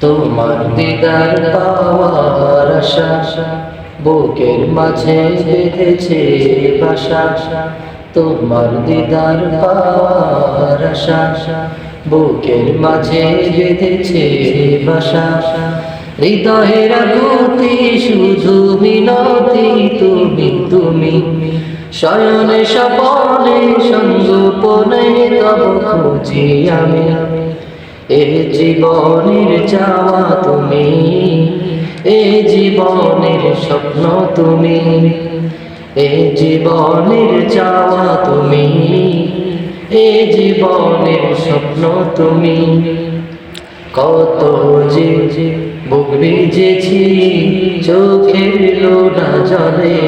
তোমার দিদার পাওয়ার বুকের মাঝে বেঁধেছে বাসা। তোমার দিদার পাওয়ার বুকের মাঝে বেঁধেছে বাসা। হৃদয়ের আকুতি শুধু মিনতি, তুমি তুমি। শয়নে স্বপনে সঙ্গোপনে তব খুঁজি আমি। এ জীবনের চাওয়া তুমি, এ জীবনের স্বপ্ন তুমি, এ জীবনের চাওয়া তুমি, এ জীবনের স্বপ্ন তুমি। কত যে বুক ভিজেছি চোখের লোনা জলে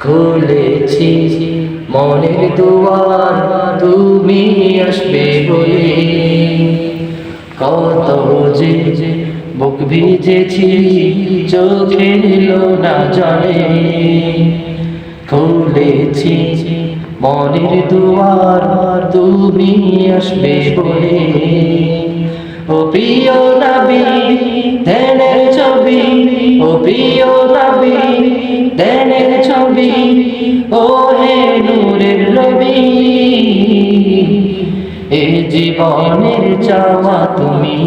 খুলেছি। মনের দুয়ার তুমি আসবে বলে। কত যে বুক ভিজেছি চোখের না জলে। খুলেছি মনের দুয়ার তুমি আসবে বলে। ও প্রিয় নবী, ধ্যানের ছবি। ও প্রিয় নবী, ধ্যানের ছবি। ও হে এ জীবনের চাওয়া তুমি,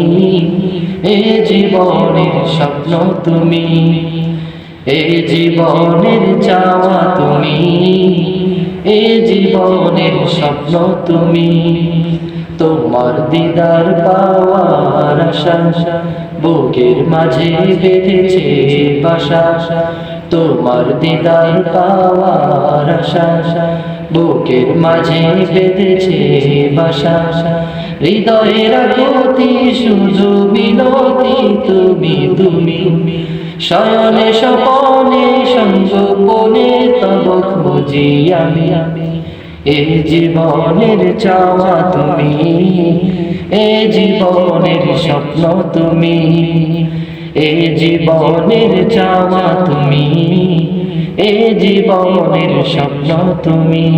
এ জীবনের স্বপ্ন তুমি, এ জীবনের চাওয়া তুমি, এ জীবনের স্বপ্ন তুমি। তোমার দিদার পাওয়ার আশা, বুকের মাঝে বেঁধেছে বাসা। তোমার দিদার পাওয়ার আশা। বুকের মাঝে বেঁধেছে বাসা। হৃদয়ের গতি শুধু বিনতি তুমি তুমি। শয়নে স্বপনে সঙ্গোপনে তব খুঁজি আমি আমি। এ জীবনের চাওয়া তুমি, এ জীবনের স্বপ্ন তুমি। এ জীবনের চাওয়া তুমি এ জীবনের স্বপ্ন তুমি।